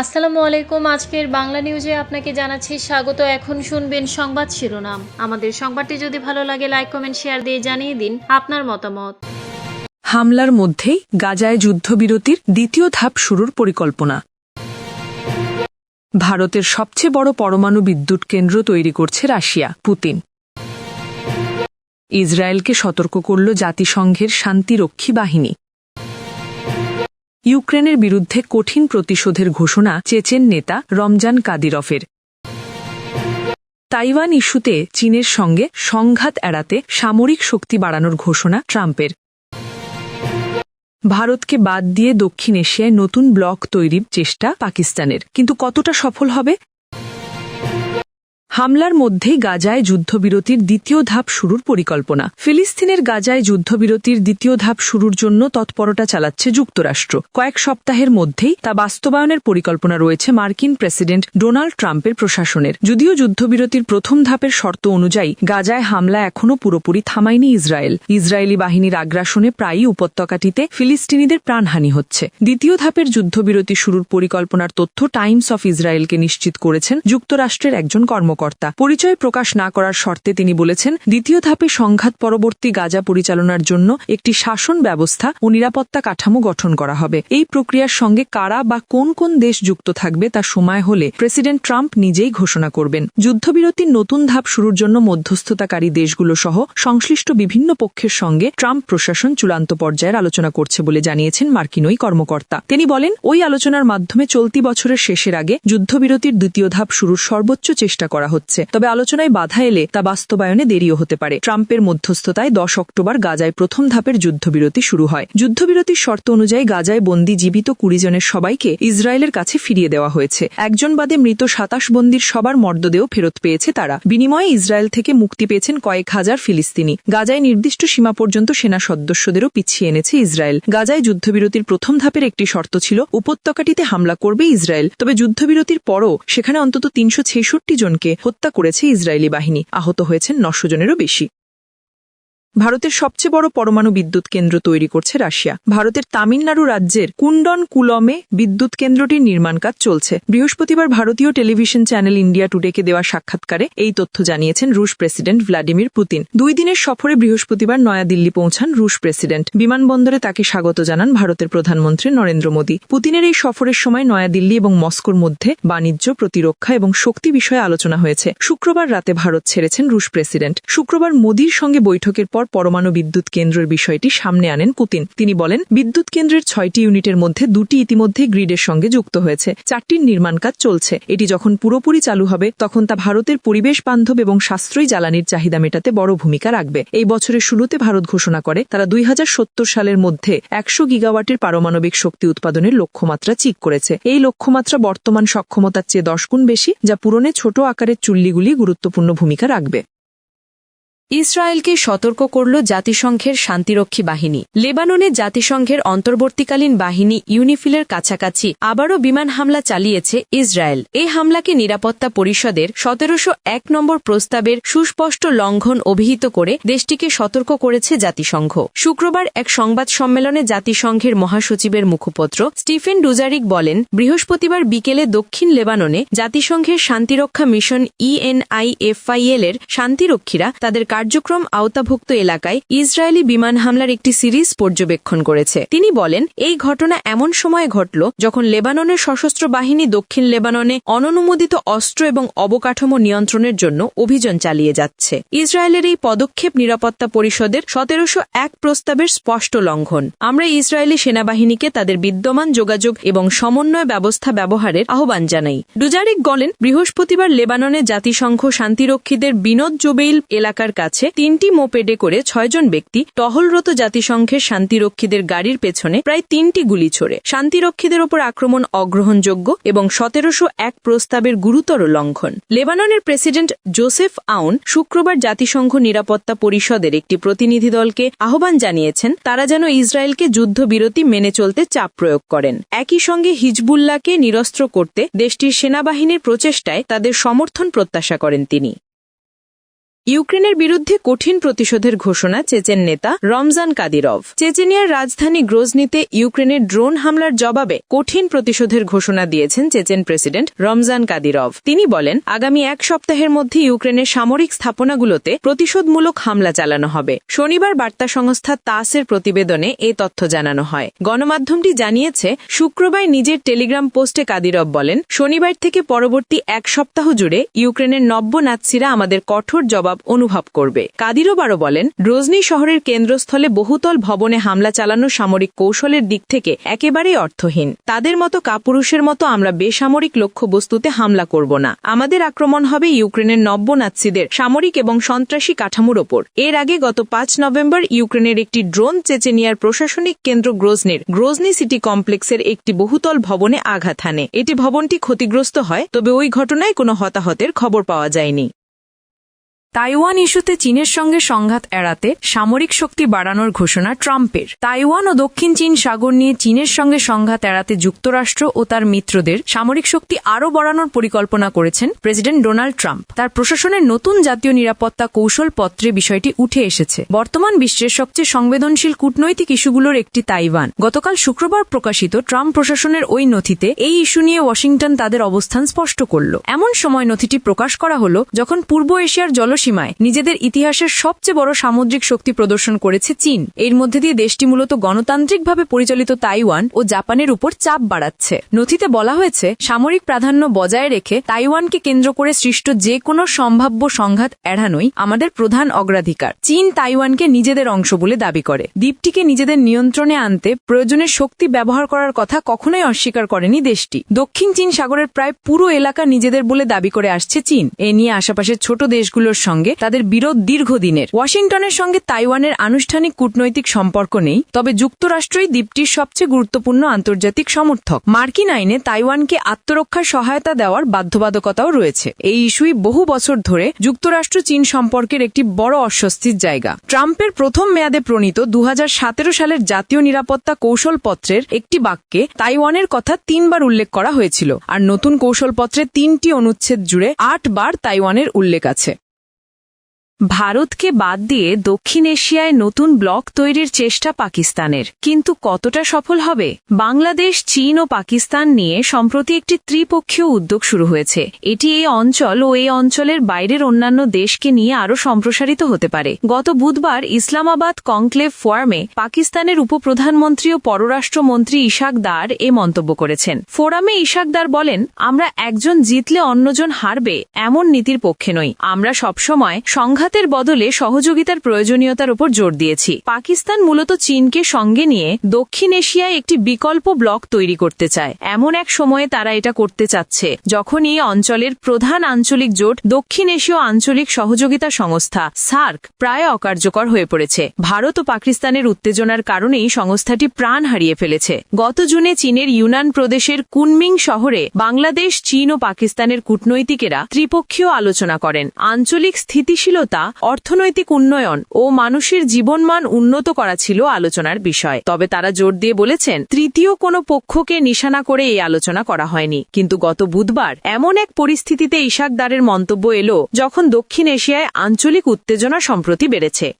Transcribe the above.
আসসালামু আলাইকুম। আজকের বাংলা নিউজে আপনাকে জানাচ্ছি স্বাগত। এখন শুনবেন সংবাদ শিরোনাম। আমাদের সংবাদটি যদি ভালো লাগে লাইক কমেন্ট শেয়ার দিয়ে জানিয়ে দিন আপনার মতামত। হামলার মধ্যেই গাজায় যুদ্ধবিরতির দ্বিতীয় ধাপ শুরুর পরিকল্পনা। ভারতের সবচেয়ে বড় পরমাণু বিদ্যুৎ কেন্দ্র তৈরি করছে রাশিয়া, পুতিন। ইসরায়েলকে সতর্ক করল জাতিসংঘের শান্তিরক্ষী বাহিনী। ইউক্রেনের বিরুদ্ধে কঠিন প্রতিশোধের ঘোষণা চেচেন নেতা রমজান কাদিরফের। তাইওয়ান ইস্যুতে চীনের সঙ্গে সংঘাত এড়াতে সামরিক শক্তি বাড়ানোর ঘোষণা ট্রাম্পের। ভারতকে বাদ দিয়ে দক্ষিণ এশিয়ায় নতুন ব্লক তৈরির চেষ্টা পাকিস্তানের। কিন্তু কতটা সফল হবে? হামলার মধ্যেই গাজায় যুদ্ধবিরতির দ্বিতীয় ধাপ শুরুর পরিকল্পনা। ফিলিস্তিনের গাজায় যুদ্ধবিরতির দ্বিতীয় ধাপ শুরুর জন্য তৎপরতা চালাচ্ছে যুক্তরাষ্ট্র। কয়েক সপ্তাহের মধ্যেই তা বাস্তবায়নের পরিকল্পনা রয়েছে মার্কিন প্রেসিডেন্ট ডোনাল্ড ট্রাম্পের প্রশাসনের। যদিও যুদ্ধবিরতির প্রথম ধাপের শর্ত অনুযায়ী গাজায় হামলা এখনও পুরোপুরি থামায়নি ইসরায়েল। ইসরায়েলি বাহিনীর আগ্রাসনে প্রায়ই উপত্যকাটিতে ফিলিস্তিনিদের প্রাণহানি হচ্ছে। দ্বিতীয় ধাপের যুদ্ধবিরতি শুরুর পরিকল্পনার তথ্য টাইমস অফ ইসরায়েলকে নিশ্চিত করেছেন যুক্তরাষ্ট্রের একজন কর্মকর্তা। পরিচয় প্রকাশ না করার শর্তে তিনি বলেছেন, দ্বিতীয় ধাপে সংঘাত পরবর্তী গাজা পরিচালনার জন্য একটি শাসন ব্যবস্থা ও নিরাপত্তা কাঠামো গঠন করা হবে। এই প্রক্রিয়ার সঙ্গে কারা বা কোন কোন দেশ যুক্ত থাকবে তা সময় হলে প্রেসিডেন্ট ট্রাম্প নিজেই ঘোষণা করবেন। যুদ্ধবিরতির নতুন ধাপ শুরুর জন্য মধ্যস্থতাকারী দেশগুলো সহ সংশ্লিষ্ট বিভিন্ন পক্ষের সঙ্গে ট্রাম্প প্রশাসন চূড়ান্ত পর্যায়ের আলোচনা করছে বলে জানিয়েছেন মার্কিন ওই কর্মকর্তা। তিনি বলেন, ওই আলোচনার মাধ্যমে চলতি বছরের শেষের আগে যুদ্ধবিরতির দ্বিতীয় ধাপ শুরুর সর্বোচ্চ চেষ্টা করা হচ্ছে। তবে আলোচনায় বাধা এলে তা বাস্তবায়নে দেরিও হতে পারে। ট্রাম্পের মধ্যস্থতায় দশ অক্টোবর গাজায় প্রথম ধাপের যুদ্ধবিরতি শুরু হয়। যুদ্ধবিরতির শর্ত অনুযায়ী গাজায় বন্দী জীবিত কুড়ি জনের সবাইকে ইসরায়েলের কাছে ফিরিয়ে দেওয়া হয়েছে। একজন বাদে মৃত সাতাশ বন্দির সবার মর্দদেহ ফেরত পেয়েছে তারা। বিনিময়ে ইসরায়েল থেকে মুক্তি পেয়েছেন কয়েক হাজার ফিলিস্তিনি। গাজায় নির্দিষ্ট সীমা পর্যন্ত সেনা সদস্যদেরও পিছিয়ে এনেছে ইসরায়েল। গাজায় যুদ্ধবিরতির প্রথম ধাপের একটি শর্ত ছিল, উপত্যকাটিতে হামলা করবে ইসরায়েল। তবে যুদ্ধবিরতির পরও সেখানে অন্তত তিনশো ছেষট্টি জনকে হত্যা করেছে ইসরায়েলি বাহিনী। আহত হয়েছেন নশো জনেরও বেশি। ভারতের সবচেয়ে বড় পরমাণু বিদ্যুৎ কেন্দ্র তৈরি করছে রাশিয়া। ভারতের তামিলনাড়ু রাজ্যের কুন্ডন কুলমে বিদ্যুৎ কেন্দ্রটির নির্মাণ কাজ চলছে। বৃহস্পতিবার ভারতীয় টেলিভিশন চ্যানেল ইন্ডিয়া টুডেকে দেওয়া সাক্ষাৎকারে এই তথ্য জানিয়েছেন রুশ প্রেসিডেন্ট ভ্লাদিমির পুতিন। দুই দিনের সফরে বৃহস্পতিবার নয়াদিল্লি পৌঁছান রুশ প্রেসিডেন্ট। বিমানবন্দরে তাকে স্বাগত জানান ভারতের প্রধানমন্ত্রী নরেন্দ্র মোদী। পুতিনের এই সফরের সময় নয়াদিল্লি এবং মস্কোর মধ্যে বাণিজ্য, প্রতিরক্ষা এবং শক্তি বিষয়ে আলোচনা হয়েছে। শুক্রবার রাতে ভারত ছেড়েছেন রুশ প্রেসিডেন্ট। শুক্রবার মোদীর সঙ্গে বৈঠকের পর পরমাণু বিদ্যুৎ কেন্দ্রের বিষয়টি সামনে আনেন পুতিন। তিনি বলেন, বিদ্যুৎ কেন্দ্রের ছয়টি ইউনিটের মধ্যে দুটি ইতিমধ্যে গ্রিডের সঙ্গে যুক্ত হয়েছে। চারটির নির্মাণ কাজ চলছে। এটি যখন পুরোপুরি চালু হবে, তখন তা ভারতের পরিবেশ বান্ধব এবং সাশ্রয়ী জ্বালানির চাহিদা মেটাতে বড় ভূমিকা রাখবে। এই বছরের শুরুতে ভারত ঘোষণা করে, তারা দুই হাজার সত্তর সালের মধ্যে একশো গিগাওয়াটের পারমাণবিক শক্তি উৎপাদনের লক্ষ্যমাত্রা চিক করেছে। এই লক্ষ্যমাত্রা বর্তমান সক্ষমতার চেয়ে দশ গুণ বেশি, যা পূরণে ছোট আকারের চুল্লিগুলি গুরুত্বপূর্ণ ভূমিকা রাখবে। ইসরায়েলকে সতর্ক করল জাতিসংঘের শান্তিরক্ষী বাহিনী। লেবাননে জাতিসংঘের অন্তর্বর্তীকালীন বাহিনী ইউনিফিলের কাছাকাছি আবারও বিমান হামলা চালিয়েছে ইসরায়েল। এই হামলাকে নিরাপত্তা পরিষদের সতেরোশো এক নম্বর প্রস্তাবের সুস্পষ্ট লঙ্ঘন অভিহিত করে দেশটিকে সতর্ক করেছে জাতিসংঘ। শুক্রবার এক সংবাদ সম্মেলনে জাতিসংঘের মহাসচিবের মুখপত্র স্টিফেন ডুজারিক বলেন, বৃহস্পতিবার বিকেলে দক্ষিণ লেবাননে জাতিসংঘের শান্তিরক্ষা মিশন ইএনআইএফআইএল এর শান্তিরক্ষীরা তাদের কার্যক্রম আওতাভুক্ত এলাকায় ইসরায়েলি বিমান হামলার একটি সিরিজ পর্যবেক্ষণ করেছে। তিনি বলেন, এই ঘটনা এমন সময়ে ঘটল যখন লেবাননের সশস্ত্র বাহিনী দক্ষিণ লেবাননে অননুমোদিত অস্ত্র এবং অবকাঠামো নিয়ন্ত্রণের জন্য অভিযান চালিয়ে যাচ্ছে। ইসরায়েলের এই পদক্ষেপ নিরাপত্তা পরিষদের সতেরোশো এক প্রস্তাবের স্পষ্ট লঙ্ঘন। আমরা ইসরায়েলি সেনাবাহিনীকে তাদের বিদ্যমান যোগাযোগ এবং সমন্বয় ব্যবস্থা ব্যবহারের আহ্বান জানাই। ডুজারিক বলেন, বৃহস্পতিবার লেবাননে জাতিসংঘ শান্তিরক্ষীদের বিনোদ জোবেইল এলাকার কাছে তিনটি মোপেডে করে ছয়জন ব্যক্তি টহলরত জাতিসংঘের শান্তিরক্ষীদের গাড়ির পেছনে প্রায় তিনটি গুলি ছোড়ে। শান্তিরক্ষীদের ওপর আক্রমণ অগ্রহণযোগ্য এবং সতেরোশো এক প্রস্তাবের গুরুতর লঙ্ঘন। লেবাননের প্রেসিডেন্ট জোসেফ আউন শুক্রবার জাতিসংঘ নিরাপত্তা পরিষদের একটি প্রতিনিধি দলকে আহ্বান জানিয়েছেন, তারা যেন ইসরায়েলকে যুদ্ধবিরতি মেনে চলতে চাপ প্রয়োগ করেন। একই সঙ্গে হিজবুল্লাহকে নিরস্ত্র করতে দেশটির সেনাবাহিনীর প্রচেষ্টায় তাদের সমর্থন প্রত্যাশা করেন তিনি। ইউক্রেনের বিরুদ্ধে কঠিন প্রতিশোধের ঘোষণা চেচেন নেতা রমজান কাদিরভ। চেচেনিয়ার রাজধানী গ্রোজনিতে ইউক্রেনের ড্রোন হামলার জবাবে কঠিন প্রতিশোধের ঘোষণা দিয়েছেন চেচেন প্রেসিডেন্ট রমজান কাদিরভ। তিনি বলেন, আগামী এক সপ্তাহের মধ্যে ইউক্রেনের সামরিক স্থাপনাগুলোতে প্রতিশোধমূলক হামলা চালানো হবে। শনিবার বার্তা সংস্থা তাসের প্রতিবেদনে এ তথ্য জানানো হয়। গণমাধ্যমটি জানিয়েছে, শুক্রবার নিজের টেলিগ্রাম পোস্টে কাদিরভ বলেন, শনিবার থেকে পরবর্তী এক সপ্তাহ জুড়ে ইউক্রেনের নব্য নাৎসিরা আমাদের কঠোর জবাব অনুভব করবে। কাদিরভ আরও বলেন, রোজনি শহরের কেন্দ্রস্থলে বহুতল ভবনে হামলা চালানো সামরিক কৌশলের দিক থেকে একেবারেই অর্থহীন। তাদের মতো কাপুরুষের মতো আমরা বেসামরিক লক্ষ্যবস্তুতে হামলা করব না। আমাদের আক্রমণ হবে ইউক্রেনের নব্য নাৎসিদের সামরিক এবং সন্ত্রাসী কাঠামোর ওপর। এর আগে গত পাঁচ নভেম্বর ইউক্রেনের একটি ড্রোন চেচেনিয়ার প্রশাসনিক কেন্দ্র গ্রোজনির, গ্রোজনি সিটি কমপ্লেক্সের একটি বহুতল ভবনে আঘাত হানে। এটি ভবনটি ক্ষতিগ্রস্ত হয়, তবে ওই ঘটনায় কোনো হতাহতের খবর পাওয়া যায়নি। তাইওয়ান ইস্যুতে চীনের সঙ্গে সংঘাত এড়াতে সামরিক শক্তি বাড়ানোর ঘোষণা ট্রাম্পের। তাইওয়ান ও দক্ষিণ চীন সাগর নিয়ে চীনের সঙ্গে সংঘাত এড়াতে যুক্তরাষ্ট্র ও তার মিত্রদের সামরিক শক্তি আরও বাড়ানোর পরিকল্পনা করেছেন প্রেসিডেন্ট ডোনাল্ড ট্রাম্প। তার প্রশাসনের নতুন জাতীয় নিরাপত্তা কৌশল পত্রে বিষয়টি উঠে এসেছে। বর্তমান বিশ্বের সবচেয়ে সংবেদনশীল কূটনৈতিক ইস্যুগুলোর একটি তাইওয়ান। গতকাল শুক্রবার প্রকাশিত ট্রাম্প প্রশাসনের ওই নথিতে এই ইস্যু নিয়ে ওয়াশিংটন তাদের অবস্থান স্পষ্ট করল। এমন সময় নথিটি প্রকাশ করা হল যখন পূর্ব এশিয়ার জলসীমায় নিজেদের ইতিহাসের সবচেয়ে বড় সামুদ্রিক শক্তি প্রদর্শন করেছে চীন। এর মধ্যে দিয়ে দেশটি মূলত গণতান্ত্রিকভাবে পরিচালিত তাইওয়ান ও জাপানের উপর চাপ বাড়াচ্ছে। নথিতে বলা হয়েছে, সামরিক প্রাধান্য বজায় রেখে তাইওয়ানকে কেন্দ্র করে সৃষ্ট যে কোনো সম্ভাব্য সংঘাত এড়ানোই আমাদের প্রধান অগ্রাধিকার। চীন তাইওয়ানকে নিজেদের অংশ বলে দাবি করে। দ্বীপটিকে নিজেদের নিয়ন্ত্রণে আনতে প্রয়োজনে শক্তি ব্যবহার করার কথা কখনোই অস্বীকার করেনি দেশটি। দক্ষিণ চীন সাগরের প্রায় পুরো এলাকা নিজেদের বলে দাবি করে আসছে চীন। এ নিয়ে আশেপাশের ছোট দেশগুলোর সঙ্গে তাদের বিরোধ দীর্ঘদিনের। ওয়াশিংটনের সঙ্গে তাইওয়ানের আনুষ্ঠানিক কূটনৈতিক সম্পর্ক নেই, তবে যুক্তরাষ্ট্রই দ্বীপটির সবচেয়ে গুরুত্বপূর্ণ আন্তর্জাতিক সমর্থক। মার্কিন আইনে তাইওয়ানকে আত্মরক্ষার সহায়তা দেওয়ার বাধ্যবাধকতাও রয়েছে। এই ইস্যুই বহু বছর ধরে যুক্তরাষ্ট্র চীন সম্পর্কের একটি বড় অস্বস্তির জায়গা। ট্রাম্পের প্রথম মেয়াদে প্রণীত দুহাজার সতেরো সালের জাতীয় নিরাপত্তা কৌশলপত্রের একটি বাক্যে তাইওয়ানের কথা তিনবার উল্লেখ করা হয়েছিল, আর নতুন কৌশলপত্রে তিনটি অনুচ্ছেদ জুড়ে আট বার তাইওয়ানের উল্লেখ আছে। ভারতকে বাদ দিয়ে দক্ষিণ এশিয়ায় নতুন ব্লক তৈরির চেষ্টা পাকিস্তানের। কিন্তু কতটা সফল হবে? বাংলাদেশ, চীন ও পাকিস্তান নিয়ে সম্প্রতি একটি ত্রিপক্ষীয় উদ্যোগ শুরু হয়েছে। এটি এই অঞ্চল ও এই অঞ্চলের বাইরের অন্যান্য দেশকে নিয়ে আরও সম্প্রসারিত হতে পারে। গত বুধবার ইসলামাবাদ কনক্লেভ ফোরামে পাকিস্তানের উপপ্রধানমন্ত্রী ও পররাষ্ট্রমন্ত্রী ইশাক দার এ মন্তব্য করেছেন। ফোরামে ইশাক দার বলেন, আমরা একজন জিতলে অন্যজন হারবে, এমন নীতির পক্ষে নই। আমরা সবসময় সংঘাতের বদলে সহযোগিতার প্রয়োজনীয়তার উপর জোর দিয়েছি। পাকিস্তান মূলত চীনকে সঙ্গে নিয়ে দক্ষিণ এশিয়ায় একটি বিকল্প ব্লক তৈরি করতে চায়। এমন এক সময়ে তারা এটা করতে চাচ্ছে, যখন এই অঞ্চলের প্রধান আঞ্চলিক জোট দক্ষিণ এশীয় আঞ্চলিক সহযোগিতা সংস্থা, সার্ক, প্রায় অকার্যকর হয়ে পড়েছে। ভারত ও পাকিস্তানের উত্তেজনার কারণেই সংস্থাটি প্রাণ হারিয়ে ফেলেছে। গত জুনে চীনের ইউনান প্রদেশের কুনমিং শহরে বাংলাদেশ, চীন ও পাকিস্তানের কূটনৈতিকেরা ত্রিপক্ষীয় আলোচনা করেন। আঞ্চলিক স্থিতিশীলতা অর্থনৈতিক উন্নয়ন ও মানুষের জীবনমান উন্নত করা ছিল আলোচনার বিষয়। তবে তারা জোর দিয়ে বলেছেন, তৃতীয় কোনো পক্ষকে নিশানা করে এই আলোচনা করা হয়নি। কিন্তু গত বুধবার এমন এক পরিস্থিতিতে ইশাকদারের মন্তব্য এলো, যখন দক্ষিণ এশিয়ায় আঞ্চলিক উত্তেজনা সম্প্রতি বেড়েছে।